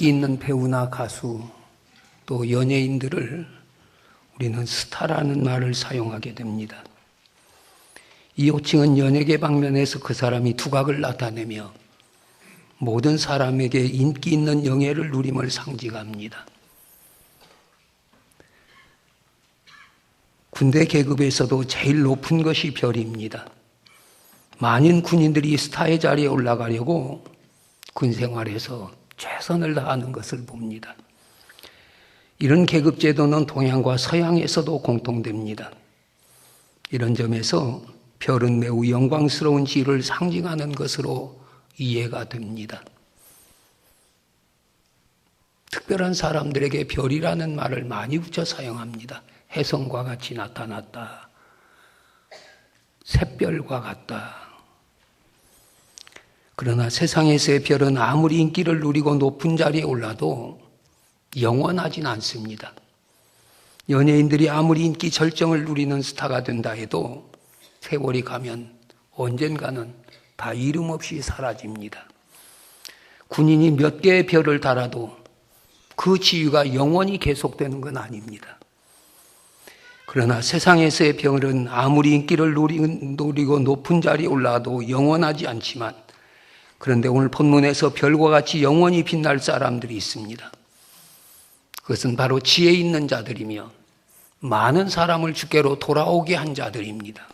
인기 있는 배우나 가수 또 연예인들을 우리는 스타라는 말을 사용하게 됩니다. 이 호칭은 연예계 방면에서 그 사람이 두각을 나타내며 모든 사람에게 인기 있는 영예를 누림을 상징합니다. 군대 계급에서도 제일 높은 것이 별입니다. 많은 군인들이 스타의 자리에 올라가려고 군 생활에서 최선을 다하는 것을 봅니다. 이런 계급 제도는 동양과 서양에서도 공통됩니다. 이런 점에서 별은 매우 영광스러운 지를 상징하는 것으로 이해가 됩니다. 특별한 사람들에게 별이라는 말을 많이 붙여 사용합니다. 혜성과 같이 나타났다. 샛별과 같다. 그러나 세상에서의 별은 아무리 인기를 누리고 높은 자리에 올라도 영원하진 않습니다. 연예인들이 아무리 인기 절정을 누리는 스타가 된다 해도 세월이 가면 언젠가는 다 이름 없이 사라집니다. 군인이 몇 개의 별을 달아도 그 지위가 영원히 계속되는 건 아닙니다. 그러나 세상에서의 별은 아무리 인기를 누리고 높은 자리에 올라도 영원하지 않지만 그런데 오늘 본문에서 별과 같이 영원히 빛날 사람들이 있습니다. 그것은 바로 지혜 있는 자들이며 많은 사람을 주께로 돌아오게 한 자들입니다.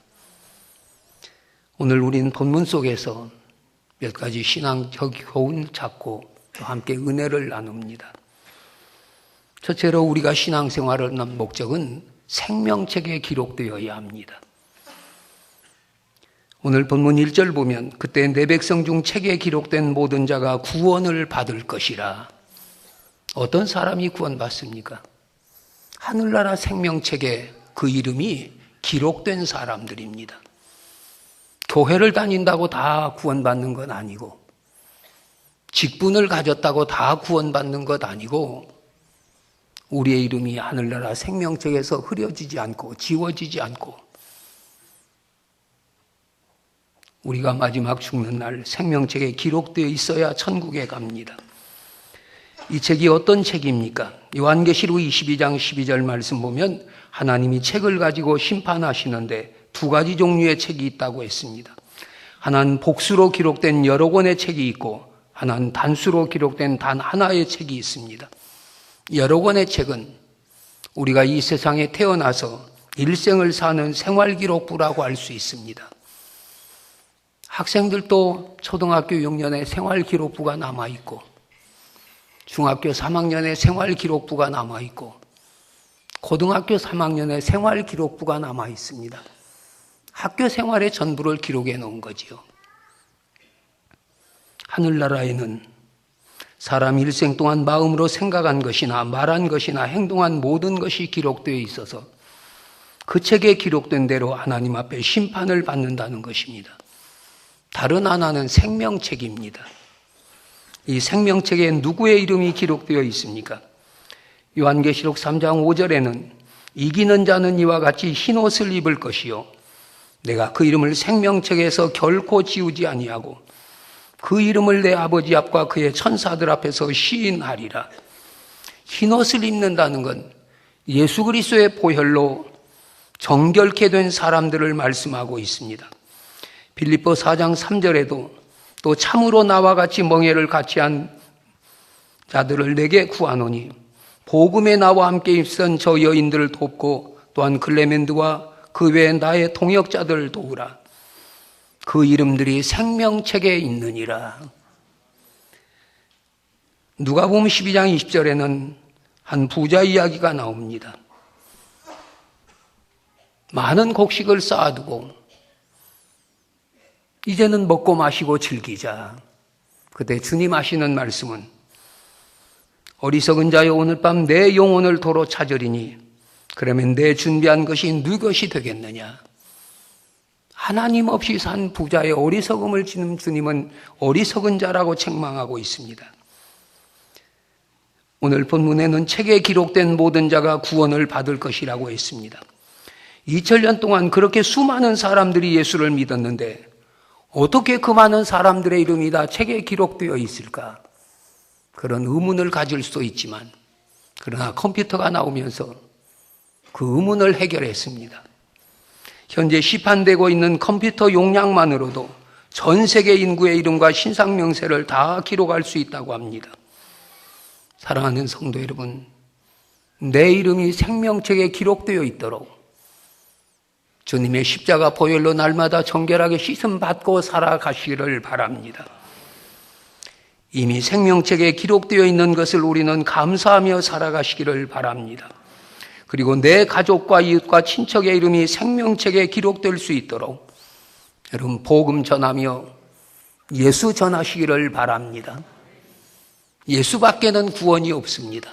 오늘 우리는 본문 속에서 몇 가지 신앙적 교훈을 찾고 또 함께 은혜를 나눕니다. 첫째로 우리가 신앙생활을 하는 목적은 생명책에 기록되어야 합니다. 오늘 본문 1절 보면 그때 내 백성 중 책에 기록된 모든 자가 구원을 받을 것이라. 어떤 사람이 구원받습니까? 하늘나라 생명책에 그 이름이 기록된 사람들입니다. 교회를 다닌다고 다 구원받는 건 아니고, 직분을 가졌다고 다 구원받는 것 아니고, 우리의 이름이 하늘나라 생명책에서 흐려지지 않고, 지워지지 않고, 우리가 마지막 죽는 날 생명책에 기록되어 있어야 천국에 갑니다. 이 책이 어떤 책입니까? 요한계시록 22장 12절 말씀 보면 하나님이 책을 가지고 심판하시는데 두 가지 종류의 책이 있다고 했습니다. 하나는 복수로 기록된 여러 권의 책이 있고 하나는 단수로 기록된 단 하나의 책이 있습니다. 여러 권의 책은 우리가 이 세상에 태어나서 일생을 사는 생활기록부라고 할 수 있습니다. 학생들도 초등학교 6년에 생활기록부가 남아있고, 중학교 3학년에 생활기록부가 남아있고, 고등학교 3학년에 생활기록부가 남아있습니다. 학교 생활의 전부를 기록해 놓은 거지요. 하늘나라에는 사람 일생 동안 마음으로 생각한 것이나 말한 것이나 행동한 모든 것이 기록되어 있어서 그 책에 기록된 대로 하나님 앞에 심판을 받는다는 것입니다. 다른 하나는 생명책입니다. 이 생명책에 누구의 이름이 기록되어 있습니까? 요한계시록 3장 5절에는 이기는 자는 이와 같이 흰 옷을 입을 것이요. 내가 그 이름을 생명책에서 결코 지우지 아니하고 그 이름을 내 아버지 앞과 그의 천사들 앞에서 시인하리라. 흰 옷을 입는다는 건 예수 그리스도의 보혈로 정결케 된 사람들을 말씀하고 있습니다. 빌립보 4장 3절에도 또 참으로 나와 같이 멍해를 같이 한 자들을 내게 구하노니 복음에 나와 함께 입선 저 여인들을 돕고 또한 클레멘드와 그 외에 나의 동역자들을 도우라. 그 이름들이 생명책에 있느니라. 누가 보면 12장 20절에는 한 부자 이야기가 나옵니다. 많은 곡식을 쌓아두고 이제는 먹고 마시고 즐기자. 그때 주님 하시는 말씀은 어리석은 자여 오늘 밤 내 영혼을 도로 찾으리니 그러면 내 준비한 것이 누 것이 되겠느냐? 하나님 없이 산 부자의 어리석음을 지는 주님은 어리석은 자라고 책망하고 있습니다. 오늘 본문에는 책에 기록된 모든 자가 구원을 받을 것이라고 했습니다. 2000년 동안 그렇게 수많은 사람들이 예수를 믿었는데 어떻게 그 많은 사람들의 이름이 다 책에 기록되어 있을까? 그런 의문을 가질 수도 있지만 그러나 컴퓨터가 나오면서 그 의문을 해결했습니다. 현재 시판되고 있는 컴퓨터 용량만으로도 전 세계 인구의 이름과 신상 명세를 다 기록할 수 있다고 합니다. 사랑하는 성도 여러분, 내 이름이 생명책에 기록되어 있도록 주님의 십자가 보혈로 날마다 정결하게 씻음 받고 살아가시기를 바랍니다. 이미 생명책에 기록되어 있는 것을 우리는 감사하며 살아가시기를 바랍니다. 그리고 내 가족과 이웃과 친척의 이름이 생명책에 기록될 수 있도록 여러분 복음 전하며 예수 전하시기를 바랍니다. 예수밖에는 구원이 없습니다.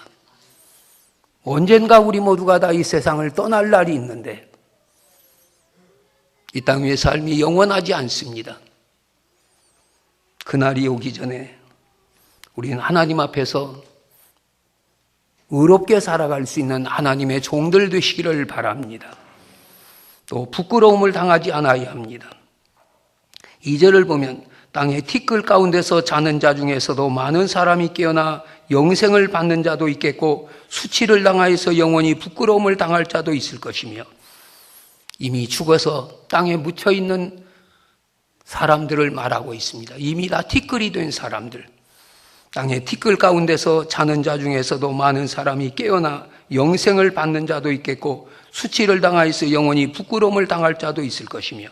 언젠가 우리 모두가 다 이 세상을 떠날 날이 있는데 이땅 위의 삶이 영원하지 않습니다. 그날이 오기 전에 우리는 하나님 앞에서 의롭게 살아갈 수 있는 하나님의 종들 되시기를 바랍니다. 또 부끄러움을 당하지 않아야 합니다. 이절을 보면 땅의 티끌 가운데서 자는 자 중에서도 많은 사람이 깨어나 영생을 받는 자도 있겠고 수치를 당하여서 영원히 부끄러움을 당할 자도 있을 것이며 이미 죽어서 땅에 묻혀 있는 사람들을 말하고 있습니다. 이미 다 티끌이 된 사람들. 땅의 티끌 가운데서 자는 자 중에서도 많은 사람이 깨어나 영생을 받는 자도 있겠고 수치를 당하여서 영원히 부끄러움을 당할 자도 있을 것이며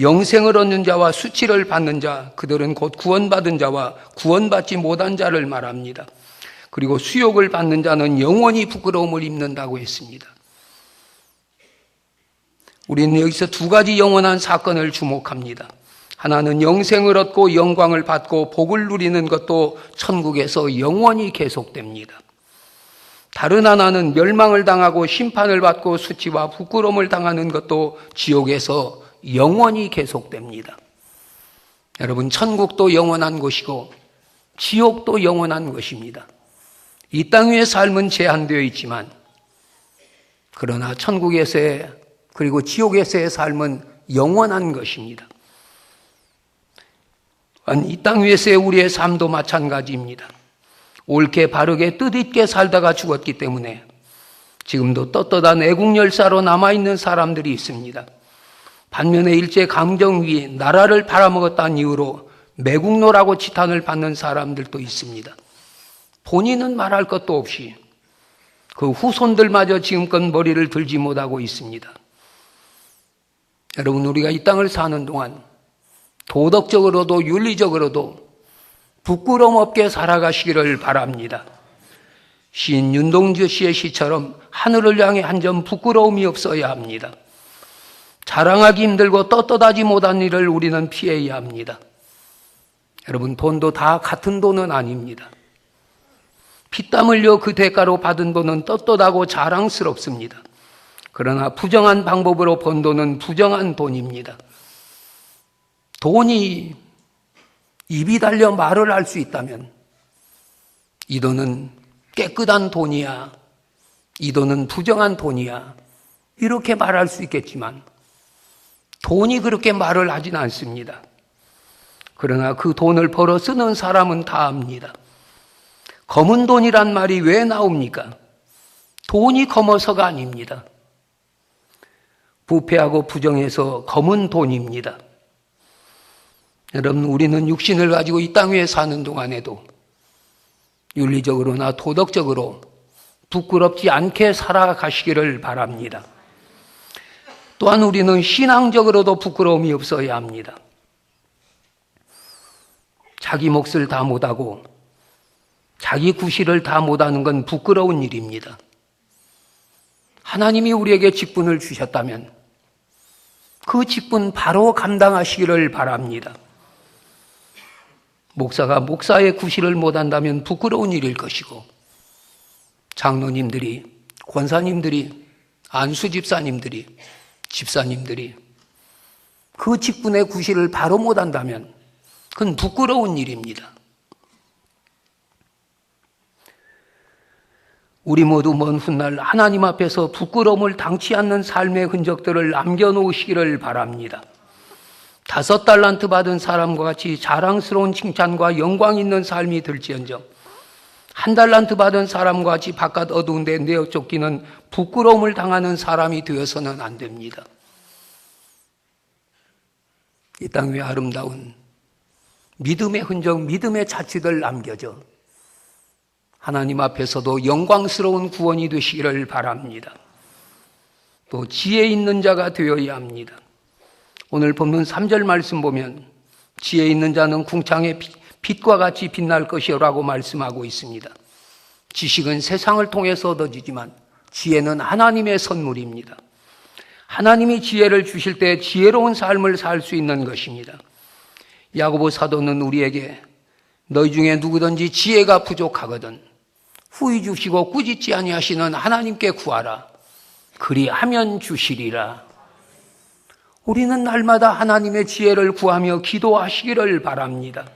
영생을 얻는 자와 수치를 받는 자 그들은 곧 구원받은 자와 구원받지 못한 자를 말합니다. 그리고 수욕을 받는 자는 영원히 부끄러움을 입는다고 했습니다. 우리는 여기서 두 가지 영원한 사건을 주목합니다. 하나는 영생을 얻고 영광을 받고 복을 누리는 것도 천국에서 영원히 계속됩니다. 다른 하나는 멸망을 당하고 심판을 받고 수치와 부끄러움을 당하는 것도 지옥에서 영원히 계속됩니다. 여러분, 천국도 영원한 곳이고 지옥도 영원한 것입니다. 이땅 위의 삶은 제한되어 있지만 그러나 천국에서의 그리고 지옥에서의 삶은 영원한 것입니다. 이 땅 위에서의 우리의 삶도 마찬가지입니다. 옳게 바르게 뜻있게 살다가 죽었기 때문에 지금도 떳떳한 애국열사로 남아있는 사람들이 있습니다. 반면에 일제 강점기 나라를 팔아먹었다는 이유로 매국노라고 지탄을 받는 사람들도 있습니다. 본인은 말할 것도 없이 그 후손들마저 지금껏 머리를 들지 못하고 있습니다. 여러분, 우리가 이 땅을 사는 동안 도덕적으로도 윤리적으로도 부끄럼 없게 살아가시기를 바랍니다. 시인 윤동주 씨의 시처럼 하늘을 향해 한 점 부끄러움이 없어야 합니다. 자랑하기 힘들고 떳떳하지 못한 일을 우리는 피해야 합니다. 여러분, 돈도 다 같은 돈은 아닙니다. 피땀 흘려 그 대가로 받은 돈은 떳떳하고 자랑스럽습니다. 그러나 부정한 방법으로 번 돈은 부정한 돈입니다. 돈이 입이 달려 말을 할 수 있다면 이 돈은 깨끗한 돈이야. 이 돈은 부정한 돈이야. 이렇게 말할 수 있겠지만 돈이 그렇게 말을 하진 않습니다. 그러나 그 돈을 벌어 쓰는 사람은 다 압니다. 검은 돈이란 말이 왜 나옵니까? 돈이 검어서가 아닙니다. 부패하고 부정해서 검은 돈입니다. 여러분, 우리는 육신을 가지고 이 땅 위에 사는 동안에도 윤리적으로나 도덕적으로 부끄럽지 않게 살아가시기를 바랍니다. 또한 우리는 신앙적으로도 부끄러움이 없어야 합니다. 자기 몫을 다 못하고 자기 구실을 다 못하는 건 부끄러운 일입니다. 하나님이 우리에게 직분을 주셨다면 그 직분 바로 감당하시기를 바랍니다. 목사가 목사의 구실을 못한다면 부끄러운 일일 것이고 장로님들이 권사님들이 안수 집사님들이 집사님들이 그 직분의 구실을 바로 못한다면 그건 부끄러운 일입니다. 우리 모두 먼 훗날 하나님 앞에서 부끄러움을 당치 않는 삶의 흔적들을 남겨놓으시기를 바랍니다. 다섯 달란트 받은 사람과 같이 자랑스러운 칭찬과 영광 있는 삶이 될지언정 한 달란트 받은 사람과 같이 바깥 어두운 데 내어 쫓기는 부끄러움을 당하는 사람이 되어서는 안 됩니다. 이 땅 위에 아름다운 믿음의 흔적, 믿음의 자취들 남겨져 하나님 앞에서도 영광스러운 구원이 되시기를 바랍니다. 또 지혜 있는 자가 되어야 합니다. 오늘 본문 3절 말씀 보면 지혜 있는 자는 궁창의 빛과 같이 빛날 것이라고 말씀하고 있습니다. 지식은 세상을 통해서 얻어지지만 지혜는 하나님의 선물입니다. 하나님이 지혜를 주실 때 지혜로운 삶을 살 수 있는 것입니다. 야고보 사도는 우리에게 너희 중에 누구든지 지혜가 부족하거든 후히 주시고 꾸짖지 아니하시는 하나님께 구하라. 그리하면 주시리라. 우리는 날마다 하나님의 지혜를 구하며 기도하시기를 바랍니다.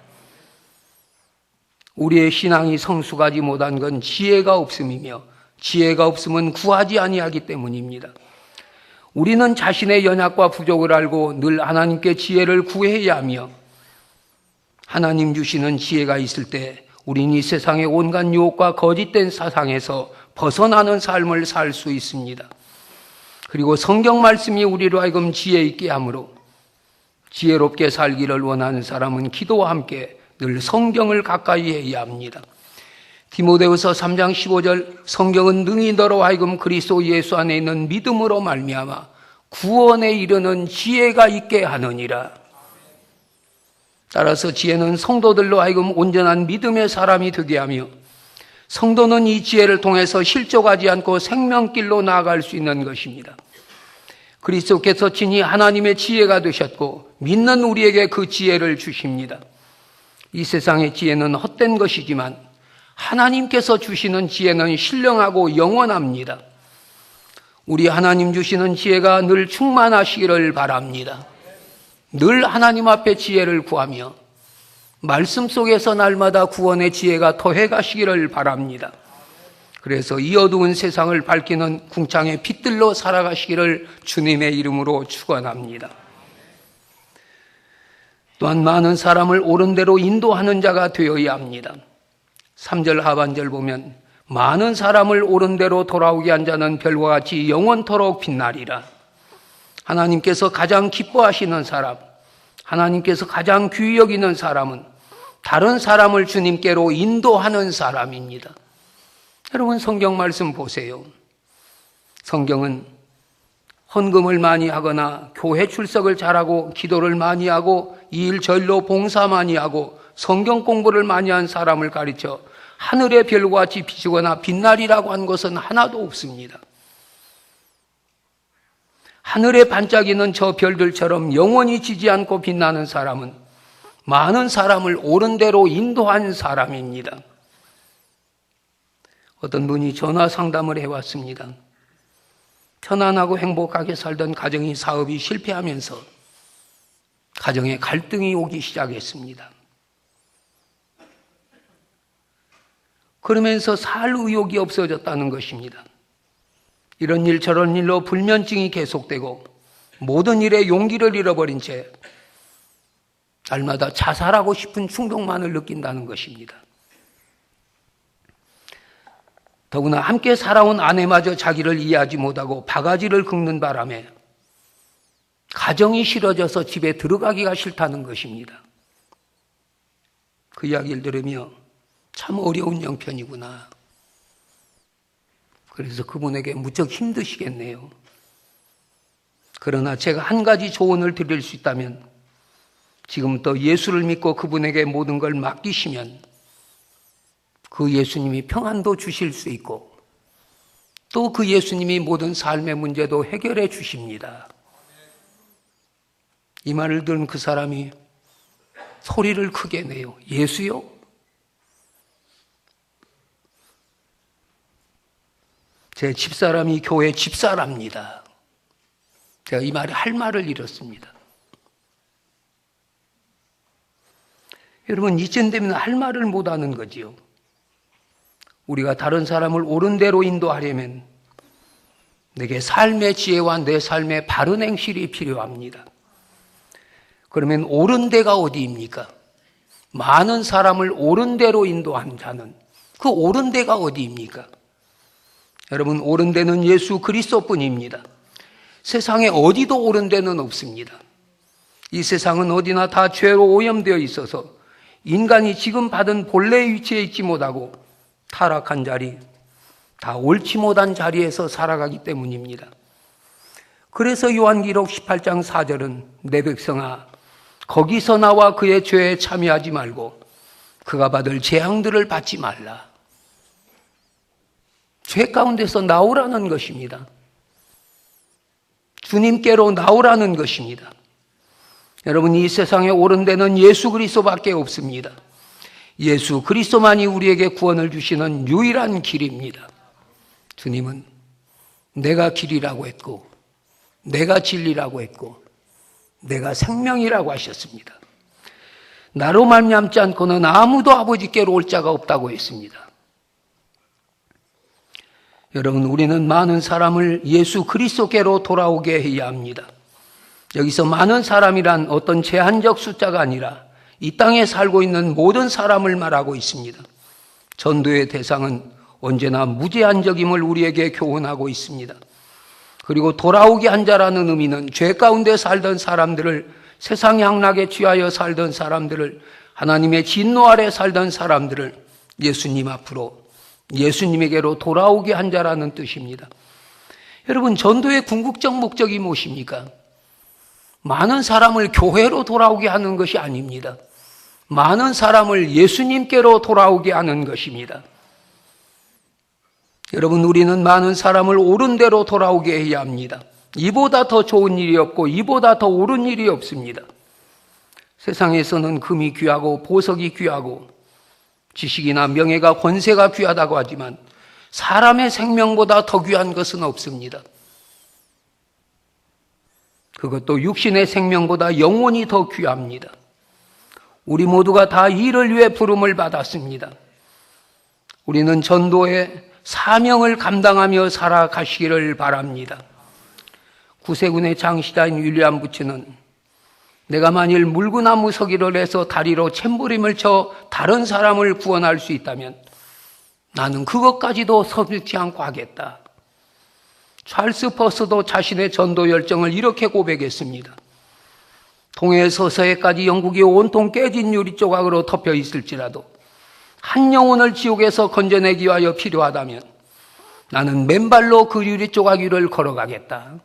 우리의 신앙이 성숙하지 못한 건 지혜가 없음이며 지혜가 없으면 구하지 아니하기 때문입니다. 우리는 자신의 연약과 부족을 알고 늘 하나님께 지혜를 구해야 하며 하나님 주시는 지혜가 있을 때 우리는 이 세상의 온갖 유혹과 거짓된 사상에서 벗어나는 삶을 살 수 있습니다. 그리고 성경 말씀이 우리로 하여금 지혜 있게 하므로 지혜롭게 살기를 원하는 사람은 기도와 함께 늘 성경을 가까이 해야 합니다. 디모데후서 3장 15절 성경은 능히 너로 하여금 그리스도 예수 안에 있는 믿음으로 말미암아 구원에 이르는 지혜가 있게 하느니라. 따라서 지혜는 성도들로 하여금 온전한 믿음의 사람이 되게 하며 성도는 이 지혜를 통해서 실족하지 않고 생명길로 나아갈 수 있는 것입니다. 그리스도께서 친히 하나님의 지혜가 되셨고 믿는 우리에게 그 지혜를 주십니다. 이 세상의 지혜는 헛된 것이지만 하나님께서 주시는 지혜는 신령하고 영원합니다. 우리 하나님 주시는 지혜가 늘 충만하시기를 바랍니다. 늘 하나님 앞에 지혜를 구하며 말씀 속에서 날마다 구원의 지혜가 더해 가시기를 바랍니다. 그래서 이 어두운 세상을 밝히는 궁창의 빛들로 살아가시기를 주님의 이름으로 축원합니다. 또한 많은 사람을 옳은 대로 인도하는 자가 되어야 합니다. 3절 하반절 보면 많은 사람을 옳은 대로 돌아오게 한 자는 별과 같이 영원토록 빛나리라. 하나님께서 가장 기뻐하시는 사람, 하나님께서 가장 귀히 여기는 사람은 다른 사람을 주님께로 인도하는 사람입니다. 여러분 성경 말씀 보세요. 성경은 헌금을 많이 하거나 교회 출석을 잘하고 기도를 많이 하고 일 절로 봉사 많이 하고 성경 공부를 많이 한 사람을 가르쳐 하늘의 별과 같이 비추거나 빛날이라고 한 것은 하나도 없습니다. 하늘에 반짝이는 저 별들처럼 영원히 지지 않고 빛나는 사람은 많은 사람을 옳은 대로 인도한 사람입니다. 어떤 분이 전화 상담을 해왔습니다. 편안하고 행복하게 살던 가정이 사업이 실패하면서 가정에 갈등이 오기 시작했습니다. 그러면서 살 의욕이 없어졌다는 것입니다. 이런 일 저런 일로 불면증이 계속되고 모든 일에 용기를 잃어버린 채 날마다 자살하고 싶은 충동만을 느낀다는 것입니다. 더구나 함께 살아온 아내마저 자기를 이해하지 못하고 바가지를 긁는 바람에 가정이 싫어져서 집에 들어가기가 싫다는 것입니다. 그 이야기를 들으며 참 어려운 형편이구나. 그래서 그분에게 무척 힘드시겠네요. 그러나 제가 한 가지 조언을 드릴 수 있다면 지금부터 예수를 믿고 그분에게 모든 걸 맡기시면 그 예수님이 평안도 주실 수 있고 또 그 예수님이 모든 삶의 문제도 해결해 주십니다. 이 말을 들은 그 사람이 소리를 크게 내요. 예수요? 제 집사람이 교회 집사랍니다. 제가 이 말에 할 말을 잃었습니다. 여러분, 이쯤 되면 할 말을 못 하는 거지요. 우리가 다른 사람을 옳은 대로 인도하려면 내게 삶의 지혜와 내 삶의 바른 행실이 필요합니다. 그러면 옳은 데가 어디입니까? 많은 사람을 옳은 대로 인도한 자는 그 옳은 데가 어디입니까? 여러분, 옳은 데는 예수 그리스도뿐입니다. 세상에 어디도 옳은 데는 없습니다. 이 세상은 어디나 다 죄로 오염되어 있어서 인간이 지금 받은 본래의 위치에 있지 못하고 타락한 자리, 다 옳지 못한 자리에서 살아가기 때문입니다. 그래서 요한기록 18장 4절은 내 백성아 거기서 나와 그의 죄에 참여하지 말고 그가 받을 재앙들을 받지 말라. 죄 가운데서 나오라는 것입니다. 주님께로 나오라는 것입니다. 여러분 이 세상에 옳은 데는 예수 그리스도밖에 없습니다. 예수 그리스도만이 우리에게 구원을 주시는 유일한 길입니다. 주님은 내가 길이라고 했고 내가 진리라고 했고 내가 생명이라고 하셨습니다. 나로 말미암지 않고는 아무도 아버지께로 올 자가 없다고 했습니다. 여러분 우리는 많은 사람을 예수 그리스도께로 돌아오게 해야 합니다. 여기서 많은 사람이란 어떤 제한적 숫자가 아니라 이 땅에 살고 있는 모든 사람을 말하고 있습니다. 전도의 대상은 언제나 무제한적임을 우리에게 교훈하고 있습니다. 그리고 돌아오게 한 자라는 의미는 죄 가운데 살던 사람들을 세상 향락에 취하여 살던 사람들을 하나님의 진노 아래 살던 사람들을 예수님 앞으로 예수님에게로 돌아오게 한 자라는 뜻입니다. 여러분, 전도의 궁극적 목적이 무엇입니까? 많은 사람을 교회로 돌아오게 하는 것이 아닙니다. 많은 사람을 예수님께로 돌아오게 하는 것입니다. 여러분, 우리는 많은 사람을 옳은 대로 돌아오게 해야 합니다. 이보다 더 좋은 일이 없고, 이보다 더 옳은 일이 없습니다. 세상에서는 금이 귀하고, 보석이 귀하고, 지식이나 명예가 권세가 귀하다고 하지만, 사람의 생명보다 더 귀한 것은 없습니다. 그것도 육신의 생명보다 영원히 더 귀합니다. 우리 모두가 다 이를 위해 부름을 받았습니다. 우리는 전도의 사명을 감당하며 살아가시기를 바랍니다. 구세군의 장시다인 윌리엄 부츠는 내가 만일 물구나무 서기를 해서 다리로 챔버림을 쳐 다른 사람을 구원할 수 있다면 나는 그것까지도 서두지 않고 하겠다. 찰스 퍼스도 자신의 전도 열정을 이렇게 고백했습니다. 동해 서서에까지 영국이 온통 깨진 유리 조각으로 덮여 있을지라도 한 영혼을 지옥에서 건져내기 위하여 필요하다면 나는 맨발로 그 유리 조각 위를 걸어가겠다.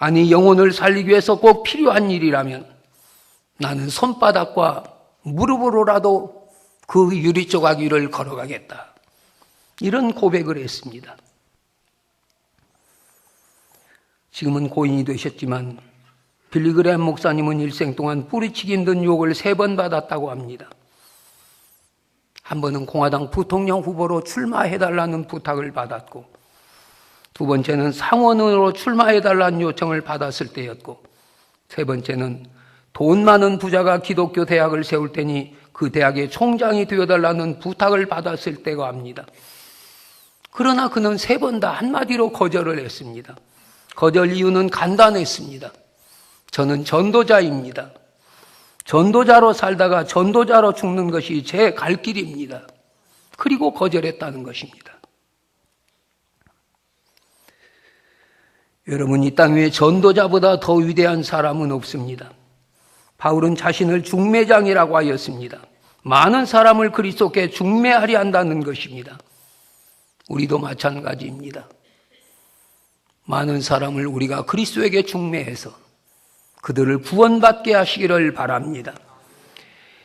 아니 영혼을 살리기 위해서 꼭 필요한 일이라면 나는 손바닥과 무릎으로라도 그 유리 조각 위를 걸어가겠다. 이런 고백을 했습니다. 지금은 고인이 되셨지만 빌리그레한 목사님은 일생 동안 뿌리치기 힘든 욕을 세 번 받았다고 합니다. 한 번은 공화당 부통령 후보로 출마해달라는 부탁을 받았고, 두 번째는 상원으로 출마해달라는 요청을 받았을 때였고, 세 번째는 돈 많은 부자가 기독교 대학을 세울 테니 그 대학의 총장이 되어달라는 부탁을 받았을 때가 합니다. 그러나 그는 세 번 다 한마디로 거절을 했습니다. 거절 이유는 간단했습니다. 저는 전도자입니다. 전도자로 살다가 전도자로 죽는 것이 제 갈 길입니다. 그리고 거절했다는 것입니다. 여러분, 이 땅 위에 전도자보다 더 위대한 사람은 없습니다. 바울은 자신을 중매장이라고 하였습니다. 많은 사람을 그리스도께 중매하려 한다는 것입니다. 우리도 마찬가지입니다. 많은 사람을 우리가 그리스도에게 중매해서 그들을 구원받게 하시기를 바랍니다.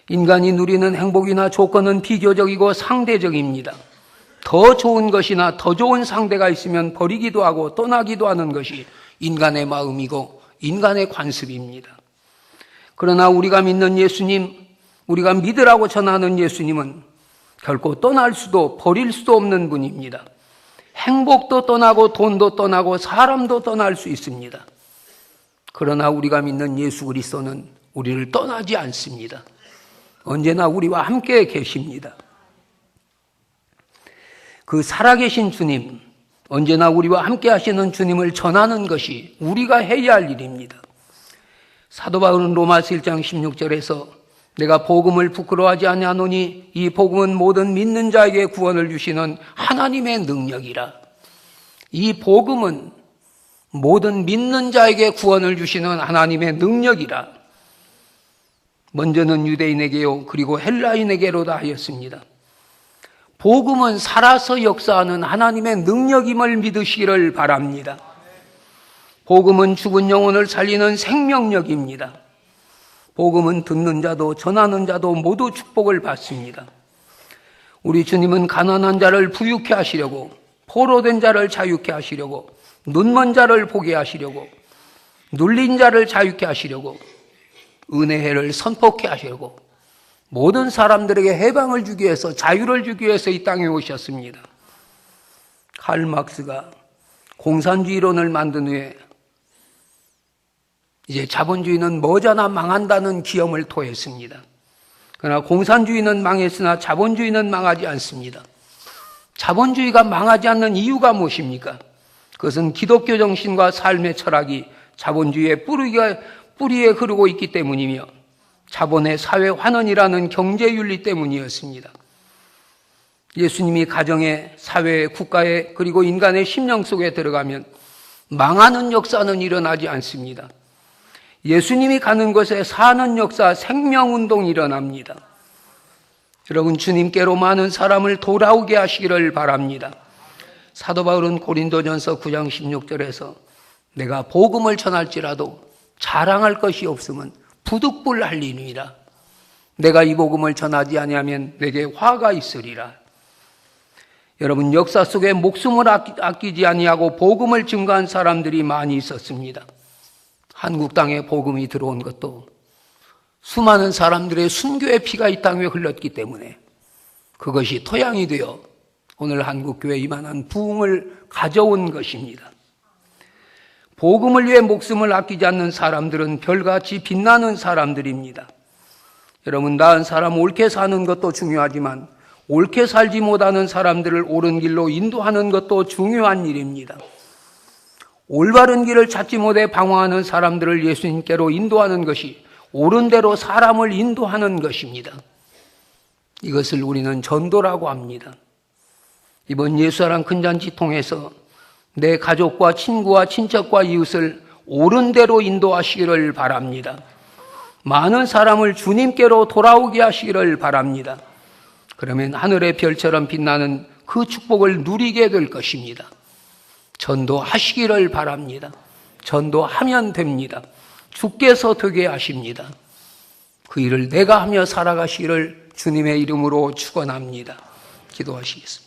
인간이 누리는 행복이나 조건은 비교적이고 상대적입니다. 더 좋은 것이나 더 좋은 상대가 있으면 버리기도 하고 떠나기도 하는 것이 인간의 마음이고 인간의 관습입니다. 그러나 우리가 믿는 예수님, 우리가 믿으라고 전하는 예수님은 결코 떠날 수도 버릴 수도 없는 분입니다. 행복도 떠나고 돈도 떠나고 사람도 떠날 수 있습니다. 그러나 우리가 믿는 예수 그리스도는 우리를 떠나지 않습니다. 언제나 우리와 함께 계십니다. 그 살아계신 주님, 언제나 우리와 함께 하시는 주님을 전하는 것이 우리가 해야 할 일입니다. 사도 바울은 로마서 1장 16절에서 내가 복음을 부끄러워하지 아니하노니 이 복음은 모든 믿는 자에게 구원을 주시는 하나님의 능력이라. 이 복음은 모든 믿는 자에게 구원을 주시는 하나님의 능력이라. 먼저는 유대인에게요, 그리고 헬라인에게로다 하였습니다. 복음은 살아서 역사하는 하나님의 능력임을 믿으시기를 바랍니다. 복음은 죽은 영혼을 살리는 생명력입니다. 복음은 듣는 자도 전하는 자도 모두 축복을 받습니다. 우리 주님은 가난한 자를 부유케 하시려고 포로된 자를 자유케 하시려고 눈먼 자를 보게 하시려고 눌린 자를 자유케 하시려고 은혜를 선포케 하시려고 모든 사람들에게 해방을 주기 위해서 자유를 주기 위해서 이 땅에 오셨습니다. 칼 막스가 공산주의 론을 만든 후에 이제 자본주의는 머지않아 망한다는 기염을 토했습니다. 그러나 공산주의는 망했으나 자본주의는 망하지 않습니다. 자본주의가 망하지 않는 이유가 무엇입니까? 그것은 기독교 정신과 삶의 철학이 자본주의의 뿌리가, 뿌리에 흐르고 있기 때문이며 자본의 사회 환원이라는 경제 윤리 때문이었습니다. 예수님이 가정의 사회의 국가의 그리고 인간의 심령 속에 들어가면 망하는 역사는 일어나지 않습니다. 예수님이 가는 곳에 사는 역사, 생명운동이 일어납니다. 여러분, 주님께로 많은 사람을 돌아오게 하시기를 바랍니다. 사도 바울은 고린도전서 9장 16절에서 내가 복음을 전할지라도 자랑할 것이 없으면 부득불 할리니라. 내가 이 복음을 전하지 아니하면 내게 화가 있으리라. 여러분 역사 속에 목숨을 아끼지 아니하고 복음을 증거한 사람들이 많이 있었습니다. 한국 땅에 복음이 들어온 것도 수많은 사람들의 순교의 피가 이 땅에 흘렀기 때문에 그것이 토양이 되어 오늘 한국 교회 이만한 부흥을 가져온 것입니다. 복음을 위해 목숨을 아끼지 않는 사람들은 별같이 빛나는 사람들입니다. 여러분, 나은 사람 옳게 사는 것도 중요하지만 옳게 살지 못하는 사람들을 옳은 길로 인도하는 것도 중요한 일입니다. 올바른 길을 찾지 못해 방황하는 사람들을 예수님께로 인도하는 것이 옳은 대로 사람을 인도하는 것입니다. 이것을 우리는 전도라고 합니다. 이번 예수사랑 큰잔치 통해서 내 가족과 친구와 친척과 이웃을 옳은 대로 인도하시기를 바랍니다. 많은 사람을 주님께로 돌아오게 하시기를 바랍니다. 그러면 하늘의 별처럼 빛나는 그 축복을 누리게 될 것입니다. 전도하시기를 바랍니다. 전도하면 됩니다. 주께서 되게 하십니다. 그 일을 내가 하며 살아가시기를 주님의 이름으로 축원합니다. 기도하시겠습니다.